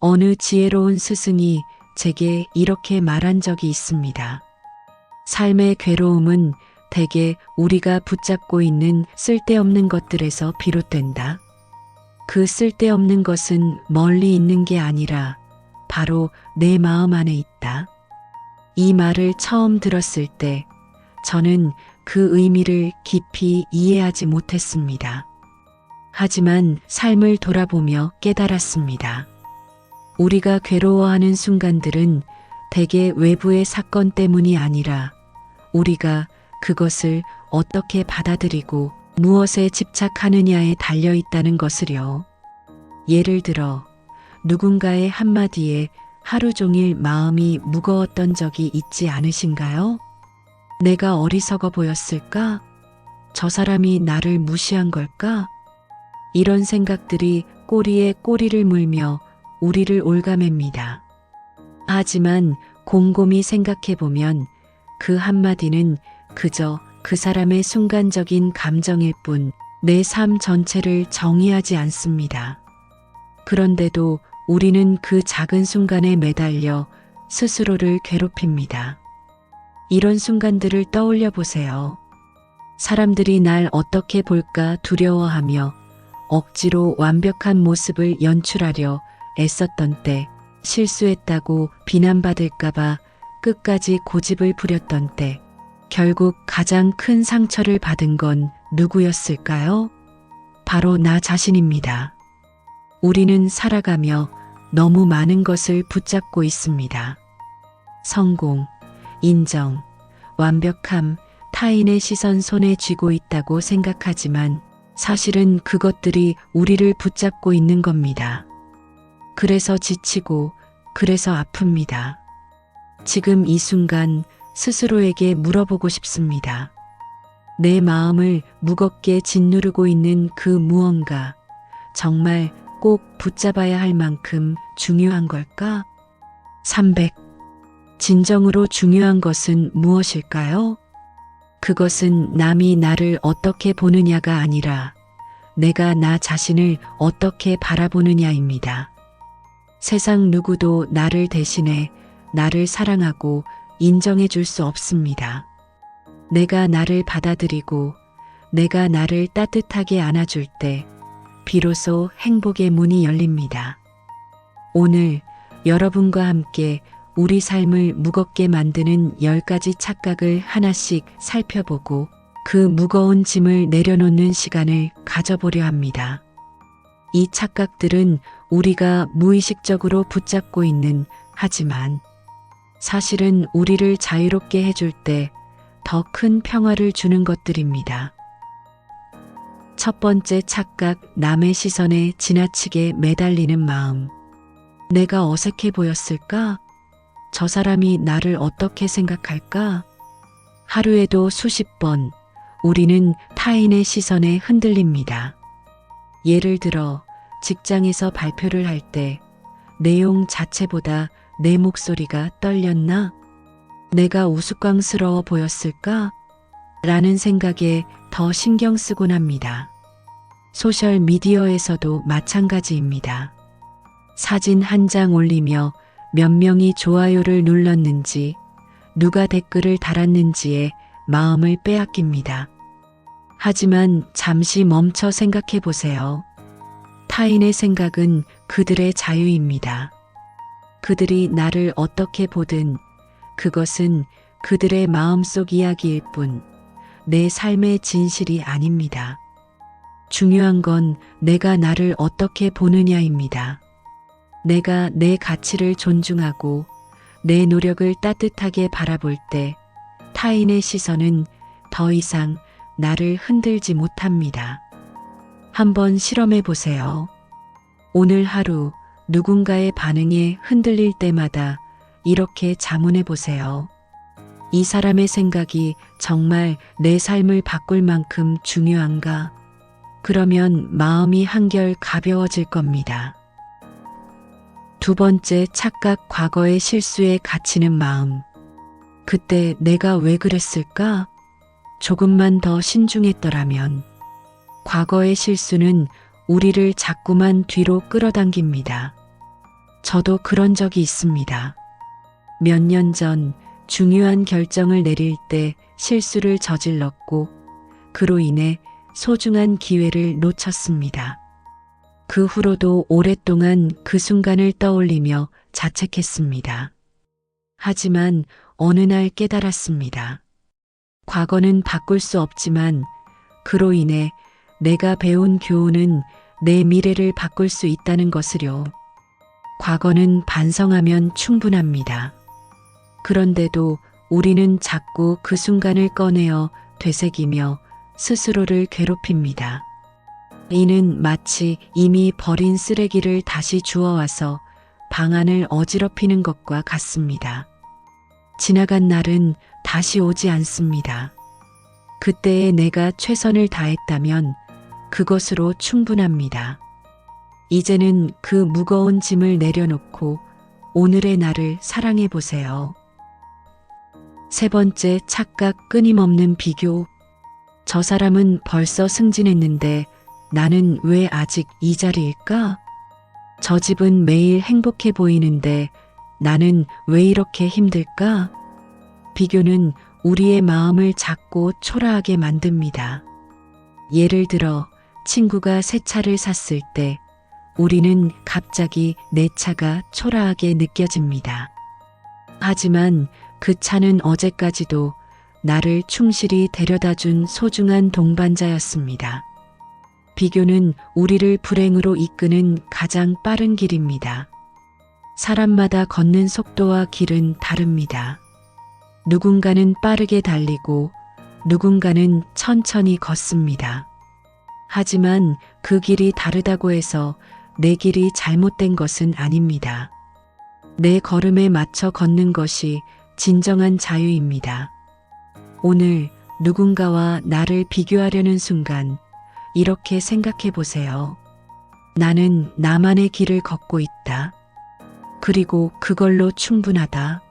어느 지혜로운 스승이 제게 이렇게 말한 적이 있습니다. 삶의 괴로움은 대개 우리가 붙잡고 있는 쓸데없는 것들에서 비롯된다. 그 쓸데없는 것은 멀리 있는 게 아니라 바로 내 마음 안에 있다. 이 말을 처음 들었을 때 저는 그 의미를 깊이 이해하지 못했습니다. 하지만 삶을 돌아보며 깨달았습니다. 우리가 괴로워하는 순간들은 대개 외부의 사건 때문이 아니라 우리가 그것을 어떻게 받아들이고 무엇에 집착하느냐에 달려 있다는 것을요. 예를 들어 누군가의 한마디에 하루 종일 마음이 무거웠던 적이 있지 않으신가요? 내가 어리석어 보였을까? 저 사람이 나를 무시한 걸까? 이런 생각들이 꼬리에 꼬리를 물며 우리를 올가맵니다. 하지만 곰곰이 생각해 보면 그 한마디는 그저 그 사람의 순간적인 감정일 뿐 내 삶 전체를 정의하지 않습니다. 그런데도 우리는 그 작은 순간에 매달려 스스로를 괴롭힙니다. 이런 순간들을 떠올려 보세요. 사람들이 날 어떻게 볼까 두려워하며 억지로 완벽한 모습을 연출하려 애썼던 때, 실수했다고 비난받을까봐 끝까지 고집을 부렸던 때, 결국 가장 큰 상처를 받은 건 누구였을까요? 바로 나 자신입니다. 우리는 살아가며 너무 많은 것을 붙잡고 있습니다. 성공, 인정, 완벽함, 타인의 시선 손에 쥐고 있다고 생각하지만 사실은 그것들이 우리를 붙잡고 있는 겁니다. 그래서 지치고, 그래서 아픕니다. 지금 이 순간 스스로에게 물어보고 싶습니다. 내 마음을 무겁게 짓누르고 있는 그 무언가, 정말 꼭 붙잡아야 할 만큼 중요한 걸까? 300. 진정으로 중요한 것은 무엇일까요? 그것은 남이 나를 어떻게 보느냐가 아니라 내가 나 자신을 어떻게 바라보느냐입니다. 세상 누구도 나를 대신해 나를 사랑하고 인정해 줄 수 없습니다. 내가 나를 받아들이고 내가 나를 따뜻하게 안아줄 때 비로소 행복의 문이 열립니다. 오늘 여러분과 함께 우리 삶을 무겁게 만드는 10가지 착각을 하나씩 살펴보고 그 무거운 짐을 내려놓는 시간을 가져보려 합니다. 이 착각들은 우리가 무의식적으로 붙잡고 있는 하지만 사실은 우리를 자유롭게 해줄 때 더 큰 평화를 주는 것들입니다. 첫 번째 착각, 남의 시선에 지나치게 매달리는 마음. 내가 어색해 보였을까? 저 사람이 나를 어떻게 생각할까? 하루에도 수십 번 우리는 타인의 시선에 흔들립니다. 예를 들어 직장에서 발표를 할 때 내용 자체보다 내 목소리가 떨렸나? 내가 우스꽝스러워 보였을까? 라는 생각에 더 신경 쓰곤 합니다. 소셜 미디어에서도 마찬가지입니다. 사진 한 장 올리며 몇 명이 좋아요를 눌렀는지, 누가 댓글을 달았는지에 마음을 빼앗깁니다. 하지만 잠시 멈춰 생각해 보세요. 타인의 생각은 그들의 자유입니다. 그들이 나를 어떻게 보든 그것은 그들의 마음속 이야기일 뿐 내 삶의 진실이 아닙니다. 중요한 건 내가 나를 어떻게 보느냐입니다. 내가 내 가치를 존중하고 내 노력을 따뜻하게 바라볼 때 타인의 시선은 더 이상 나를 흔들지 못합니다. 한번 실험해 보세요. 오늘 하루 누군가의 반응에 흔들릴 때마다 이렇게 자문해 보세요. 이 사람의 생각이 정말 내 삶을 바꿀 만큼 중요한가? 그러면 마음이 한결 가벼워질 겁니다. 두 번째 착각 과거의 실수에 갇히는 마음. 그때 내가 왜 그랬을까? 조금만 더 신중했더라면. 과거의 실수는 우리를 자꾸만 뒤로 끌어당깁니다. 저도 그런 적이 있습니다. 몇 년 전 중요한 결정을 내릴 때 실수를 저질렀고 그로 인해 소중한 기회를 놓쳤습니다. 그 후로도 오랫동안 그 순간을 떠올리며 자책했습니다. 하지만 어느 날 깨달았습니다. 과거는 바꿀 수 없지만 그로 인해 내가 배운 교훈은 내 미래를 바꿀 수 있다는 것을요. 과거는 반성하면 충분합니다. 그런데도 우리는 자꾸 그 순간을 꺼내어 되새기며 스스로를 괴롭힙니다. 이는 마치 이미 버린 쓰레기를 다시 주워와서 방안을 어지럽히는 것과 같습니다. 지나간 날은 다시 오지 않습니다. 그때에 내가 최선을 다했다면 그것으로 충분합니다. 이제는 그 무거운 짐을 내려놓고 오늘의 나를 사랑해 보세요. 세 번째 착각 끊임없는 비교. 저 사람은 벌써 승진했는데 나는 왜 아직 이 자리일까? 저 집은 매일 행복해 보이는데 나는 왜 이렇게 힘들까? 비교는 우리의 마음을 작고 초라하게 만듭니다. 예를 들어 친구가 새 차를 샀을 때 우리는 갑자기 내 차가 초라하게 느껴집니다. 하지만 그 차는 어제까지도 나를 충실히 데려다 준 소중한 동반자였습니다. 비교는 우리를 불행으로 이끄는 가장 빠른 길입니다. 사람마다 걷는 속도와 길은 다릅니다. 누군가는 빠르게 달리고 누군가는 천천히 걷습니다. 하지만 그 길이 다르다고 해서 내 길이 잘못된 것은 아닙니다. 내 걸음에 맞춰 걷는 것이 진정한 자유입니다. 오늘 누군가와 나를 비교하려는 순간 이렇게 생각해 보세요. 나는 나만의 길을 걷고 있다. 그리고 그걸로 충분하다.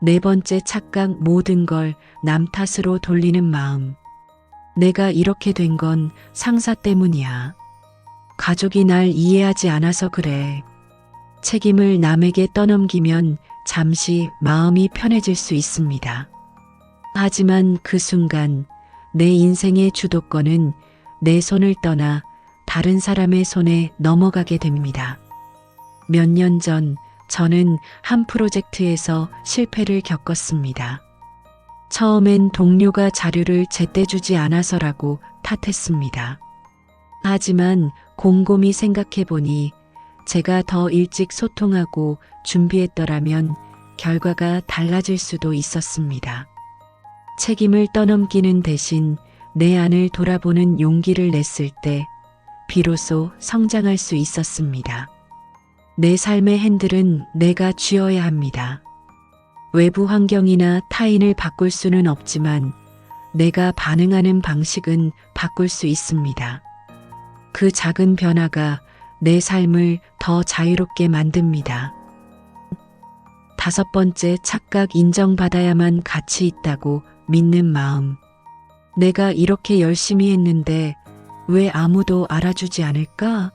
네 번째 착각 모든 걸 남 탓으로 돌리는 마음. 내가 이렇게 된 건 상사 때문이야. 가족이 날 이해하지 않아서 그래. 책임을 남에게 떠넘기면 잠시 마음이 편해질 수 있습니다. 하지만 그 순간 내 인생의 주도권은 내 손을 떠나 다른 사람의 손에 넘어가게 됩니다. 몇 년 전 저는 한 프로젝트에서 실패를 겪었습니다. 처음엔 동료가 자료를 제때 주지 않아서라고 탓했습니다. 하지만 곰곰이 생각해 보니 제가 더 일찍 소통하고 준비했더라면 결과가 달라질 수도 있었습니다. 책임을 떠넘기는 대신 내 안을 돌아보는 용기를 냈을 때 비로소 성장할 수 있었습니다. 내 삶의 핸들은 내가 쥐어야 합니다. 외부 환경이나 타인을 바꿀 수는 없지만 내가 반응하는 방식은 바꿀 수 있습니다. 그 작은 변화가 내 삶을 더 자유롭게 만듭니다. 다섯 번째 착각 인정받아야만 가치 있다고 믿는 마음. 내가 이렇게 열심히 했는데 왜 아무도 알아주지 않을까?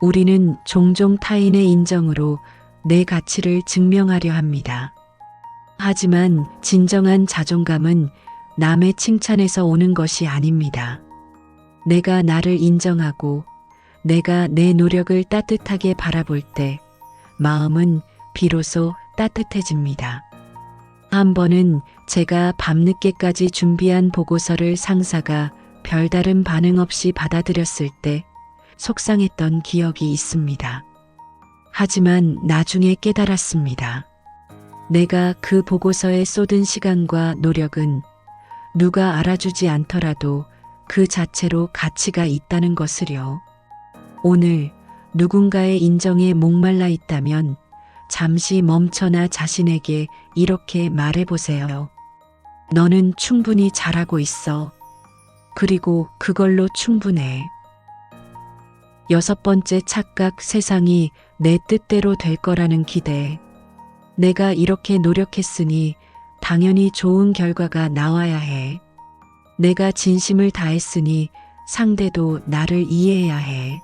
우리는 종종 타인의 인정으로 내 가치를 증명하려 합니다. 하지만 진정한 자존감은 남의 칭찬에서 오는 것이 아닙니다. 내가 나를 인정하고 내가 내 노력을 따뜻하게 바라볼 때 마음은 비로소 따뜻해집니다. 한 번은 제가 밤늦게까지 준비한 보고서를 상사가 별다른 반응 없이 받아들였을 때 속상했던 기억이 있습니다. 하지만 나중에 깨달았습니다. 내가 그 보고서에 쏟은 시간과 노력은 누가 알아주지 않더라도 그 자체로 가치가 있다는 것을요. 오늘 누군가의 인정에 목말라 있다면 잠시 멈춰나 자신에게 이렇게 말해보세요. 너는 충분히 잘하고 있어. 그리고 그걸로 충분해. 여섯 번째 착각 세상이 내 뜻대로 될 거라는 기대. 내가 이렇게 노력했으니 당연히 좋은 결과가 나와야 해. 내가 진심을 다했으니 상대도 나를 이해해야 해.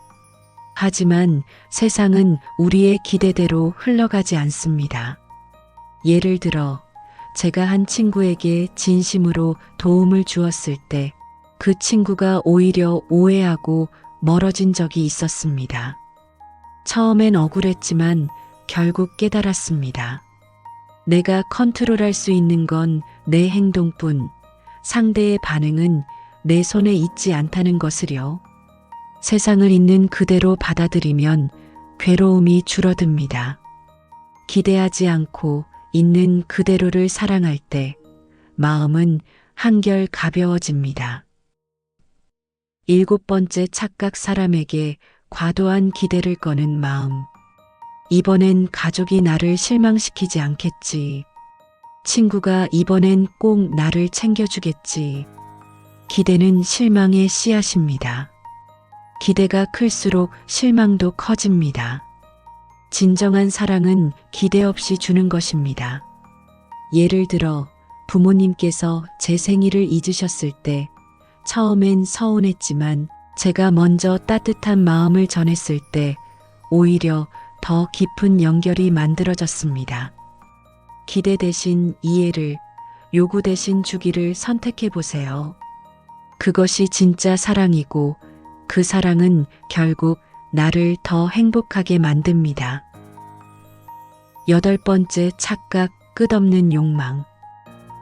하지만 세상은 우리의 기대대로 흘러가지 않습니다. 예를 들어, 제가 한 친구에게 진심으로 도움을 주었을 때 그 친구가 오히려 오해하고 멀어진 적이 있었습니다. 처음엔 억울했지만 결국 깨달았습니다. 내가 컨트롤할 수 있는 건 내 행동뿐 상대의 반응은 내 손에 있지 않다는 것을요. 세상을 있는 그대로 받아들이면 괴로움이 줄어듭니다. 기대하지 않고 있는 그대로를 사랑할 때 마음은 한결 가벼워집니다. 일곱 번째 착각 사람에게 과도한 기대를 거는 마음. 이번엔 가족이 나를 실망시키지 않겠지. 친구가 이번엔 꼭 나를 챙겨주겠지. 기대는 실망의 씨앗입니다. 기대가 클수록 실망도 커집니다. 진정한 사랑은 기대 없이 주는 것입니다. 예를 들어 부모님께서 제 생일을 잊으셨을 때 처음엔 서운했지만 제가 먼저 따뜻한 마음을 전했을 때 오히려 더 깊은 연결이 만들어졌습니다. 기대 대신 이해를, 요구 대신 주기를 선택해 보세요. 그것이 진짜 사랑이고 그 사랑은 결국 나를 더 행복하게 만듭니다. 여덟 번째 착각, 끝없는 욕망.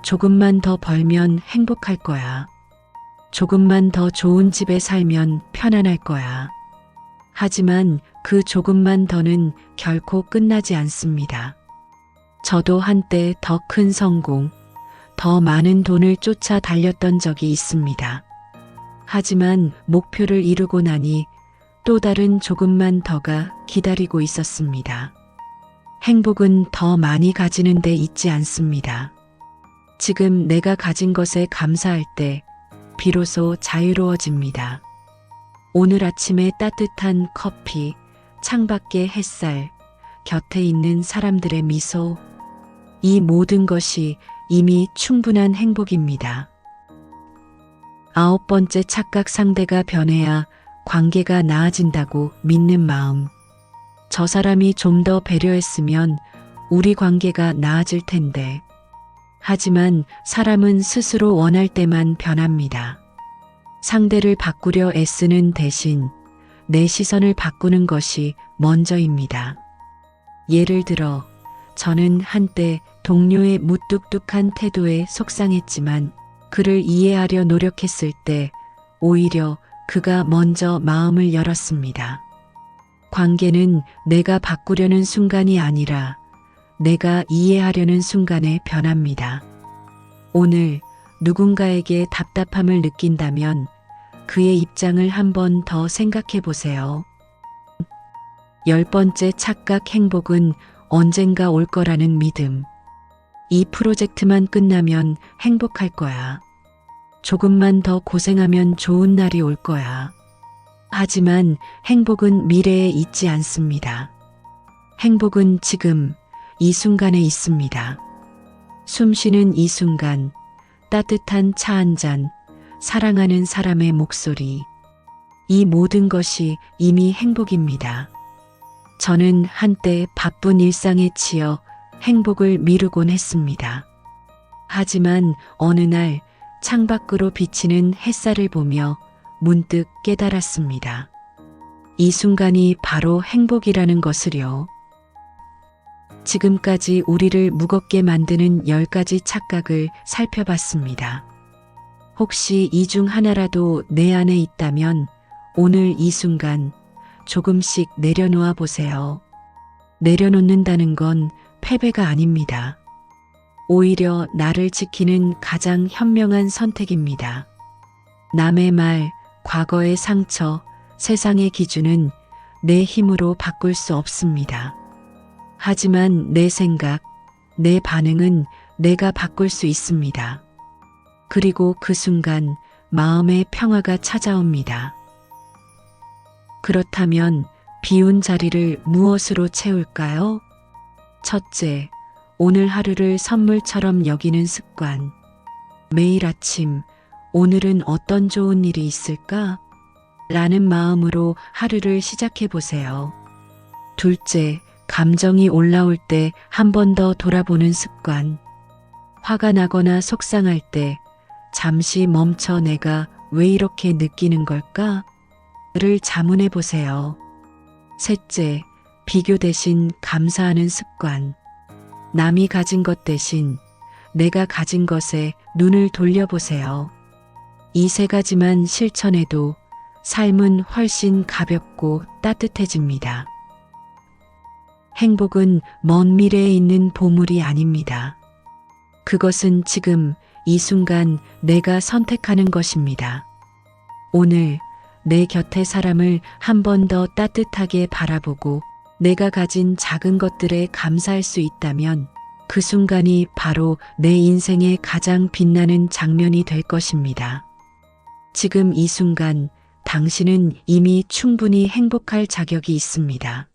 조금만 더 벌면 행복할 거야. 조금만 더 좋은 집에 살면 편안할 거야. 하지만 그 조금만 더는 결코 끝나지 않습니다. 저도 한때 더 큰 성공, 더 많은 돈을 쫓아 달렸던 적이 있습니다. 하지만 목표를 이루고 나니 또 다른 조금만 더가 기다리고 있었습니다. 행복은 더 많이 가지는 데 있지 않습니다. 지금 내가 가진 것에 감사할 때 비로소 자유로워집니다. 오늘 아침에 따뜻한 커피, 창밖의 햇살, 곁에 있는 사람들의 미소, 이 모든 것이 이미 충분한 행복입니다. 아홉 번째 착각 상대가 변해야 관계가 나아진다고 믿는 마음. 저 사람이 좀 더 배려했으면 우리 관계가 나아질 텐데. 하지만 사람은 스스로 원할 때만 변합니다. 상대를 바꾸려 애쓰는 대신 내 시선을 바꾸는 것이 먼저입니다. 예를 들어, 저는 한때 동료의 무뚝뚝한 태도에 속상했지만 그를 이해하려 노력했을 때 오히려 그가 먼저 마음을 열었습니다. 관계는 내가 바꾸려는 순간이 아니라 내가 이해하려는 순간에 변합니다. 오늘 누군가에게 답답함을 느낀다면 그의 입장을 한 번 더 생각해 보세요. 열 번째 착각 행복은 언젠가 올 거라는 믿음. 이 프로젝트만 끝나면 행복할 거야. 조금만 더 고생하면 좋은 날이 올 거야. 하지만 행복은 미래에 있지 않습니다. 행복은 지금, 이 순간에 있습니다. 숨 쉬는 이 순간, 따뜻한 차 한 잔, 사랑하는 사람의 목소리. 이 모든 것이 이미 행복입니다. 저는 한때 바쁜 일상에 치여 행복을 미루곤 했습니다. 하지만 어느 날 창밖으로 비치는 햇살을 보며 문득 깨달았습니다. 이 순간이 바로 행복이라는 것을요. 지금까지 우리를 무겁게 만드는 열 가지 착각을 살펴봤습니다. 혹시 이 중 하나라도 내 안에 있다면 오늘 이 순간 조금씩 내려놓아 보세요. 내려놓는다는 건 패배가 아닙니다. 오히려 나를 지키는 가장 현명한 선택입니다. 남의 말, 과거의 상처, 세상의 기준은 내 힘으로 바꿀 수 없습니다. 하지만 내 생각, 내 반응은 내가 바꿀 수 있습니다. 그리고 그 순간 마음의 평화가 찾아옵니다. 그렇다면 비운 자리를 무엇으로 채울까요? 첫째, 오늘 하루를 선물처럼 여기는 습관. 매일 아침, 오늘은 어떤 좋은 일이 있을까? 라는 마음으로 하루를 시작해 보세요. 둘째, 감정이 올라올 때 한 번 더 돌아보는 습관. 화가 나거나 속상할 때 잠시 멈춰 내가 왜 이렇게 느끼는 걸까? 를 자문해 보세요. 셋째, 비교 대신 감사하는 습관. 남이 가진 것 대신 내가 가진 것에 눈을 돌려보세요. 이 세 가지만 실천해도 삶은 훨씬 가볍고 따뜻해집니다. 행복은 먼 미래에 있는 보물이 아닙니다. 그것은 지금 이 순간 내가 선택하는 것입니다. 오늘 내 곁의 사람을 한 번 더 따뜻하게 바라보고 내가 가진 작은 것들에 감사할 수 있다면 그 순간이 바로 내 인생의 가장 빛나는 장면이 될 것입니다. 지금 이 순간 당신은 이미 충분히 행복할 자격이 있습니다.